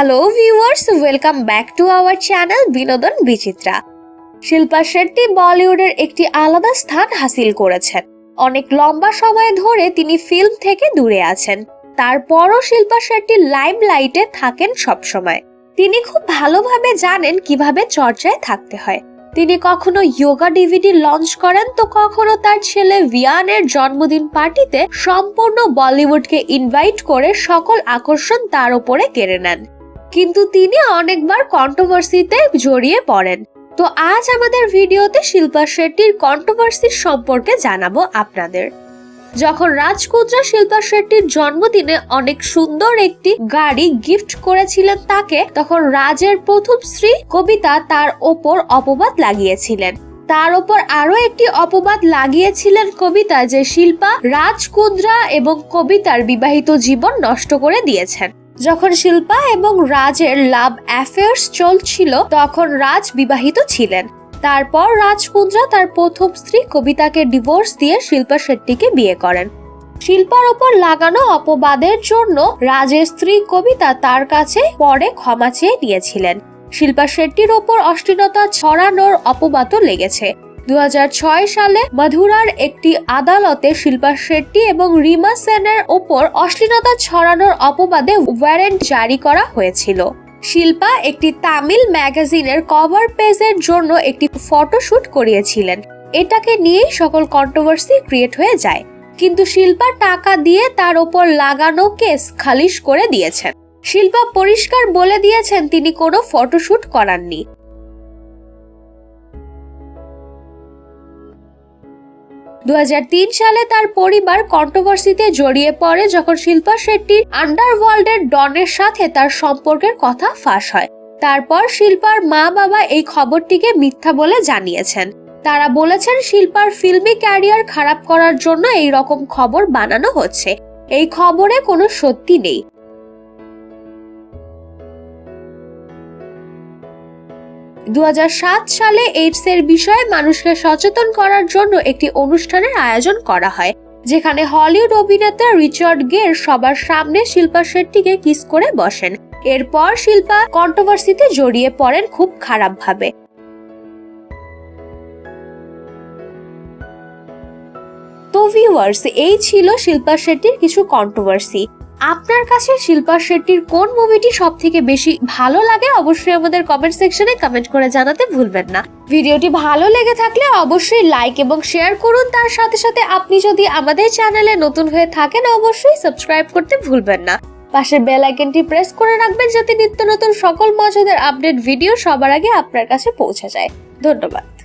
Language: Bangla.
Hello viewers welcome back to our channel Binodon Bichitra Shilpa Shetty বলিউডের একটি আলাদা স্থান হাসিল করেছেন। অনেক লম্বা সময় ধরে তিনি ফিল্ম থেকে দূরে আছেন। তারপরও শিল্পা শেট্টি লাইভ লাইটে থাকেন সবসময়। তিনি খুব ভালোভাবে জানেন কীভাবে চর্চায় থাকতে হয়। তিনি কখনো যোগা ডিভিডি লঞ্চ করেন তো কখনো তার ছেলে ভিয়ানের জন্মদিন পার্টিতে সম্পূর্ণ বলিউডকে ইনভাইট করে সকল আকর্ষণ তার উপরে কেড়ে নেন। কিন্তু তিনি অনেকবার কন্ট্রোভার্সিতে জড়িয়ে পড়েন। তো আজ আমাদের ভিডিওতে শিল্পা শেট্টির কন্ট্রোভার্সির সম্পর্কে জানাব আপনাদের। যখন রাজকুদ্রা শিল্পা শেট্টির জন্মদিনে অনেক সুন্দর একটি গাড়ি গিফট করেছিলেন তাকে, তখন রাজের প্রথম স্ত্রী কবিতা তার ওপর অপবাদ লাগিয়েছিলেন। তার ওপর আরও একটি অপবাদ লাগিয়েছিলেন কবিতা যে শিল্পা রাজকুদ্রা এবং কবিতার বিবাহিত জীবন নষ্ট করে দিয়েছেন। যখন শিল্পা এবং রাজের লাভ অ্যাফেয়ার্স চলছিল, তখন রাজ বিবাহিত ছিলেন। তারপর রাজকুন্দ্রা তার প্রথম স্ত্রী কবিতাকে ডিভোর্স দিয়ে শিল্পা শেট্টিকে বিয়ে করেন। শিল্পার ওপর লাগানো অপবাদের জন্য রাজের স্ত্রী কবিতা তার কাছে পরে ক্ষমা চেয়ে নিয়েছিলেন। শিল্পা শেট্টির ওপর অশ্লীলতা ছড়ানোর অপবাদও লেগেছে। দুহাজার ছয় সালে মধুরার একটি আদালতে শিল্পা শেট্টি এবং রিমা সেনের ওপর অশ্লীলতা ছড়ানোর অপবাদে ওয়ারেন্ট জারি করা হয়েছিল। শিল্পা একটি তামিল ম্যাগাজিনের কভার পেজের জন্য একটি ফটোশুট করিয়েছিলেন। এটাকে নিয়েই সকল কন্ট্রোভার্সি ক্রিয়েট হয়ে যায়। কিন্তু শিল্পা টাকা দিয়ে তার ওপর লাগানো কেস খালিশ করে দিয়েছেন। শিল্পা পরিষ্কার বলে দিয়েছেন তিনি কোনো ফটোশুট করাননি। দু হাজার তিন সালে তার পরিবার কন্ট্রোভার্সিতে জড়িয়ে পড়ে যখন শিল্পা শেট্টির আন্ডারওয়ার্ল্ডের ডনের সাথে তার সম্পর্কের কথা ফাঁস হয়। তারপর শিল্পার মা বাবা এই খবরটিকে মিথ্যা বলে জানিয়েছেন। তারা বলেছেন শিল্পার ফিল্মি ক্যারিয়ার খারাপ করার জন্য এই রকম খবর বানানো হচ্ছে। এই খবরে কোনো সত্যি নেই। দু হাজার সাত সালে এইডস এর বিষয়ে মানুষকে সচেতন করার জন্য একটি অনুষ্ঠানের আয়োজন করা হয়, যেখানে হলিউড অভিনেতা রিচার্ড গের সবার সামনে শিল্পা শেট্টিকে কিস করে বসেন। এরপর শিল্পা কন্ট্রোভার্সিতে জড়িয়ে পড়েন খুব খারাপভাবে। তো ভিউয়ার্স এই ছিল শিল্পা শেট্টির কিছু কন্ট্রোভার্সি আপনার কাছে শিল্পা শেট্টির কোন মুভিটি সব থেকে বেশি ভালো লাগে, অবশ্যই আমাদের কমেন্ট সেকশনে কমেন্ট করে জানাতে ভুলবেন না। ভিডিওটি ভালো লেগে থাকলে অবশ্যই লাইক এবং শেয়ার করুন। তার সাথে সাথে আপনি যদি আমাদের চ্যানেলে নতুন হয়ে থাকেন, অবশ্যই সাবস্ক্রাইব করতে ভুলবেন না। পাশের বেল আইকনটি প্রেস করে রাখবেন, যাতে নিত্য নতুন সকল মজাদার আপডেট ভিডিও সবার আগে আপনার কাছে পৌঁছে যায়। ধন্যবাদ।